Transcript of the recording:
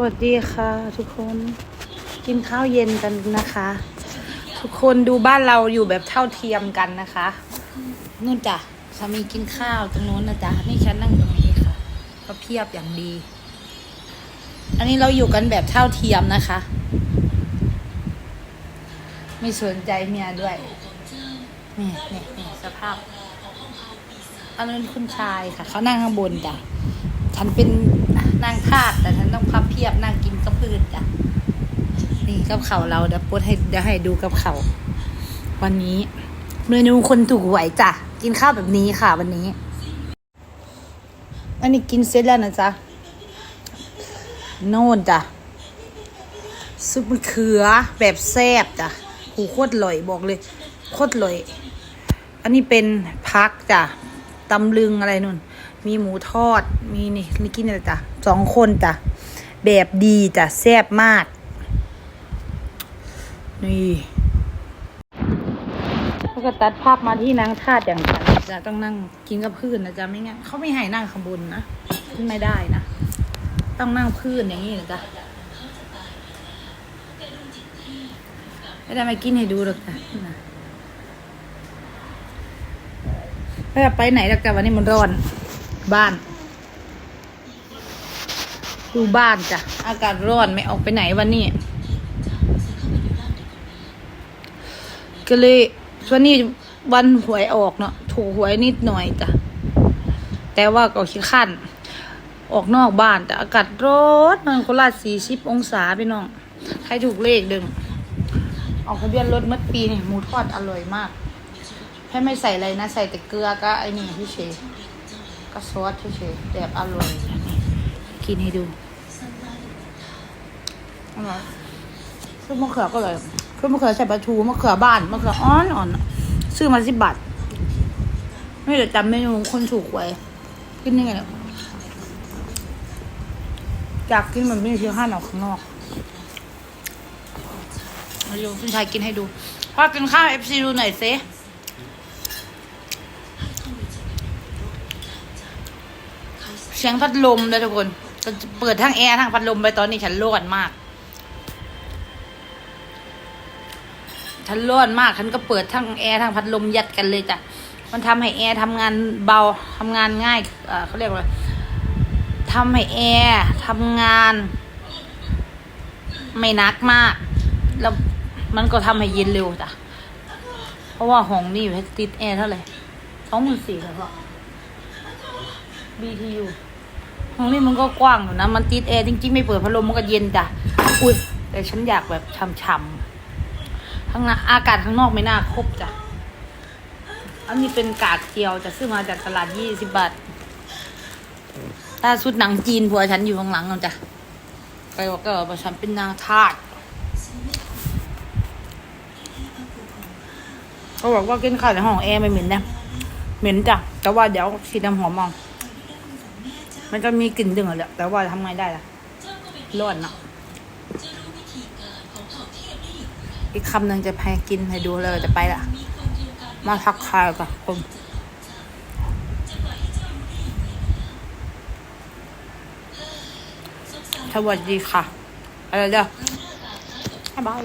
วัสดีค่ะ ทุกคนกินข้าวเย็นกันนะคะ ทุกคนดูบ้านเราอยู่แบบเท่าเทียมกันนะคะนู่นจ้ะสามีกินข้าวตรงนู้นนะจ๊ะนี่ฉันนั่งตรงนี้ค่ะ ก็เพียบอย่างดี อันนี้เราอยู่กันแบบเท่าเทียมนะคะ ไม่สนใจเมียด้วยนี่นี่นี่สภาพอันนั้นคุณชายค่ะ เขานั่งข้างบนจ้ะฉันเป็น นางทาสแต่ฉันต้องพับเพียบนั่งกินกับพื้นจ้ะนี่กับเขาเราเดี๋ยวโพสให้เดี๋ยวให้ดูกับเขาวันนี้เมนูคนถูกหวยจ้ะกินข้าวแบบนี้ค่ะ วันนี้ อันนี้กินเสร็จแล้วนะจ๊ะโน่นจ้ะซุปมะเขือแบบแซ่บจ้ะหูโคตรอร่อยบอกเลยโคตรอร่อย อันนี้เป็นพักจ้ะตำลึงอะไรนู่น มีหมูทอด มีนี่นี่กินอะไรจ้ะสองคนจ้ะ แบบดีจ้ะแซ่บมาก นี่แล้วก็ตัดภาพมาที่นางทาสอย่างฉันจะต้องนั่งกินกับพื้นนะจ๊ะไม่งั้นเขาไม่ให้นั่งข้างบนนะขึ้นไม่ได้นะ ต้องนั่งพื้นอย่างนี้นะจ๊ะไม่ได้มากินให้ดูหรอกจ้ะไม่ไปไหนหรอกจ้ะวันนี้มันร้อน บ้าน ดูบ้านจ้ะ อากาศร้อนไม่ออกไปไหนวันนี้ ก็เลยวันนี้วันหวยออกเนาะถูกหวยนิดหน่อยจ้ะ แต่ว่าก็ขี้ขั้นออกนอกบ้านแต่อากาศร้อนมันโคราชสี่สิบองศาพี่น้องใครถูกเลขดึงออกทะเบียนรถเมื่อปีนี่หมูทอดอร่อยมากให้ไม่ใส่อะไรนะ ใส่แต่เกลือก็ไอ้นี่เฉยๆ ก็ซอสเฉยๆแบบอร่อยนี่กินให้ดูอร่อยซุปมะเขือก็เลยซุปมะเขือใส่ปลาทูมะเขือบ้านมะเขืออ่อนอ่อนๆซื้อมาสิบบาทไม่เดี๋ยวจำเมนูคนถูกไว้กินยังไงเนี่ยอยากกินแบบนี้ที่ห้านออกข้างนอกมาดูคุณชายกินให้ดูพ่อกินข้าวเอฟซีดูหน่อยสิ สียงพัดลมเลยทุกคนจะเปิดทั้งแอร์ทั้งพัดลมไปตอนนี้ฉันร้อนมาก ฉันร้อนมาก ฉันก็เปิดทั้งแอร์ทั้งพัดลมยัดกันเลยจ้ะ มันทำให้แอร์ทำงานเบาทำงานง่ายเขาเรียกว่าทำให้แอร์ทำงาน ไม่นักมาก แล้วมันก็ทำให้เย็นเร็วจ้ะ เพราะว่าห้องนี่อยู่ติดแอร์เท่าไหร่สองหมื่นสี่แล้วก็ BTU ห้องนี้มันก็กว้างอยู่นะ มันติดแอร์จริงๆ ไม่เปิดพัดลมมันก็เย็นจ้ะ อุ้ย แต่ฉันอยากแบบช่ำๆข้างหน้าอากาศข้างนอกไม่น่าครบจ้ะ อันนี้เป็นกากเจียวจะซื้อมาจากตลาดยี่สิบบาทถ้าชุดหนังจีนผัวฉันอยู่ข้างหลังนั่นจ้ะไปบอกก็บอกว่าฉันเป็นนางทาสเขาบอกว่ากินข้าวในห้องแอร์ไม่เหม็นนะ เหม็นจ้ะ แต่ว่าเดี๋ยวฉีดน้ำหอมมอง มันจะมีกลิ่นดึงอะแหละแต่ว่าทำไงได้ล่ะร้อนเนาะอีกคำหนึ่งจะให้กินให้ดูเลยจะไปละมาทักทายกับคนสวัสดีค่ะอะไรเด้อบาย